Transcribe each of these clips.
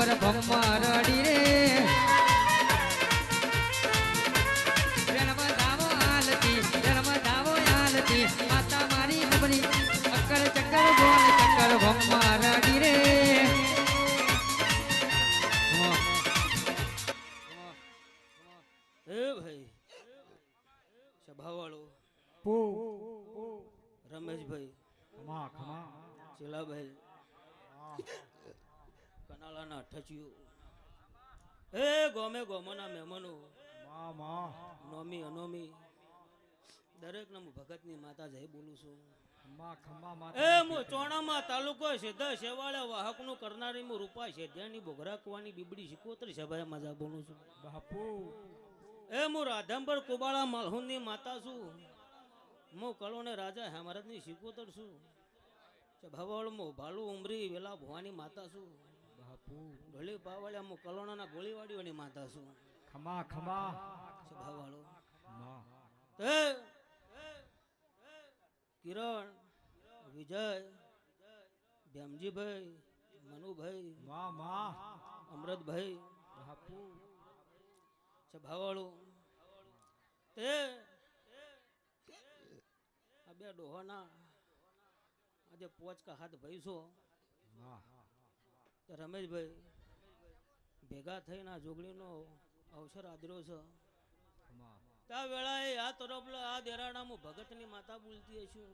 પર ભમમાં રે. જન્મ ધાવો હાલતી જન્મ ધાવો હાલતી માતા મારી ચક્કર ચક્કર ચક્કર ભમમાં રડી રે. ભાઈ રમેશભાઈ ખમા કનાલાના ઠચ્યું એ ગોમે ગોમોના મહેમાનો. નોમી અનોમી. દરેકના હું ભગતની માતા જય બોલું છું. એ હું ચોણામાં તાલુકો સીધા શેવાળે વાહકનું કરનારી હું રૂપા શેઢિયાની બોઘરા કુવાની બીબડી શિકોતરી સભાએ મજા બોલું છું. બાપુ. એ હું રાધંબર કુબાળા માલહુનની માતા છું. હું કલોને રાજા હેમરતની શિકોતર છું. ભવાળમાં ભાલુ ઉમરી વેલા ભવાની માતા છું. ઢોલી પાવાળિયા હું કલોણાના ગોળીવાડીઓની માતા છું. ખમા ખમા. મા. તે કિરણ વિજય ભ્યામજીભાઈ મનુભાઈ મા મા. અમૃતભાઈ બાપુ ભાવાળું તે આ બે ડોહાના આજે પોચકા હાથ ભાઈશો મા. રમેશભાઈ ભેગા થઈને આ જોગણીનો અવસર આદર્યો છે. ત્યાં વેળાએ આ તરફ આ દેરાણામાં ભગતની માતા બોલતી હશે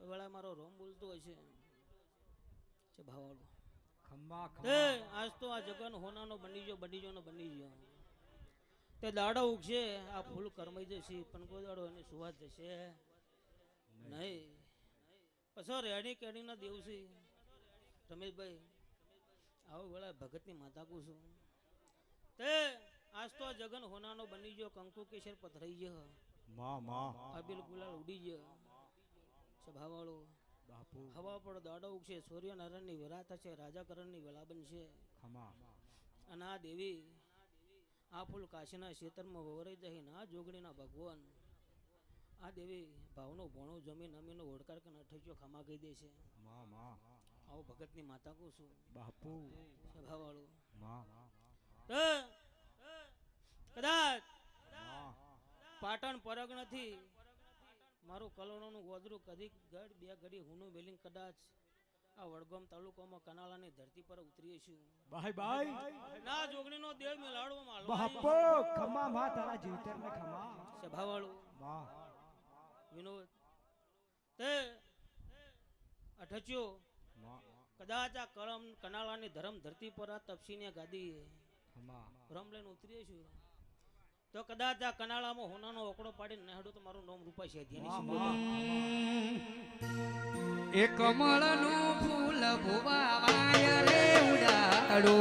એ વેળાએ મારો રોમ બોલતો હશે છે. ભાવાળો. તે આજ તો આ જગન હોનાનો બની ગયો બની ગયો બની ગયો. તે દાડો ઉગશે આ ફૂલ કરમાઈ જશે પણ કોઈ દાડો એની સુવાસ જશે. નહીં. પછી રેડી કેડીના દિવસી રમેશભાઈ આવો વેળા ભગતની માતા કું છું તે આજ તો જગન હોનાનો બની ગયો કંકુ કેસર પથરાઈ ગયો. મા મા. અબિલ ગુલાલ ઉડી ગયો. સભાવાળો બાપુ. હવા પર દાડો ઉગશે સૂર્યનારાયણની વેરા થશે રાજાકરણની વેલા બનશે. ખમા. અને આ દેવી આ ફૂલ કાશીના ક્ષેત્રમાં વવરાઈ જઈને આ જોગણીના ભગવાન. આ દેવી ભાવનો ભોણો જમીન અમીનો ઓડકાર કે અઠ્યો ખમા કહી દે છે. મા મા. આવો ભગતની માતા કહું છું. બાપુ. તો કદાચ પાટણ પરગ નથી. મારું કલોણોનું ગોદરું કદી ગઢ બે ઘડી હુનું બેલિંગ કદાચ આ વડગામ તાલુકામાં કનાલાની ધરતી પર ઉતરીએ છું. ભાઈ ભાઈ ના જોગણીનો દેવ મેલાડવામાં બાપો ખમા મા તારા જીવતર ને ખમા. સભાવાળું. મા. વિનોદ. તે. અઠચ્યો. કદાચ આ કળમ કનાળાની ધરમ ધરતી પર આ તપસીની ગાદી રમ લઈને ઉતરીએ છું તો કદાચ આ કનાળામાં હોનાનો ઓકડો પાડીને નહેડું તો મારું નામ રૂપા છે. એ કમળનું ફૂલ ભુવા વાય રે ઉડાડો.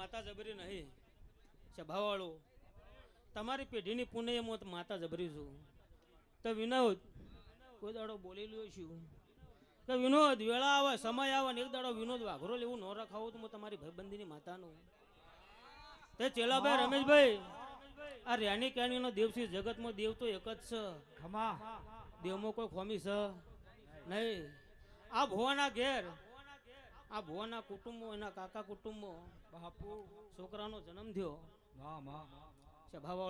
માતા જબરી નહીં. સભાવાળો તમારી પેઢીની પુણ્ય હું માતા જબરી છું. તો વિનોદ કોઈ દાડો બોલી લ્યો છું. કે વિનોદ વેળા આવે સમય આવે ને એક દાડો વિનોદ વાઘરો લેવું ન રખાવું તો હું તમારી ભાઈબંધીની માતાનું. તે ચેલાભાઈ રમેશભાઈ આ રેણી કેણીનો દેવસી છે જગતમાં દેવ તો એક જ છે. ખમા. દેવમાં કોઈ ખોમી છે નહીં. આ ભુવાના ઘેર આ ભુવાના કુટુંબો એના કાકા કુટુંબો બાપુ છોકરાનો જન્મ થયો. મા સભાવાળો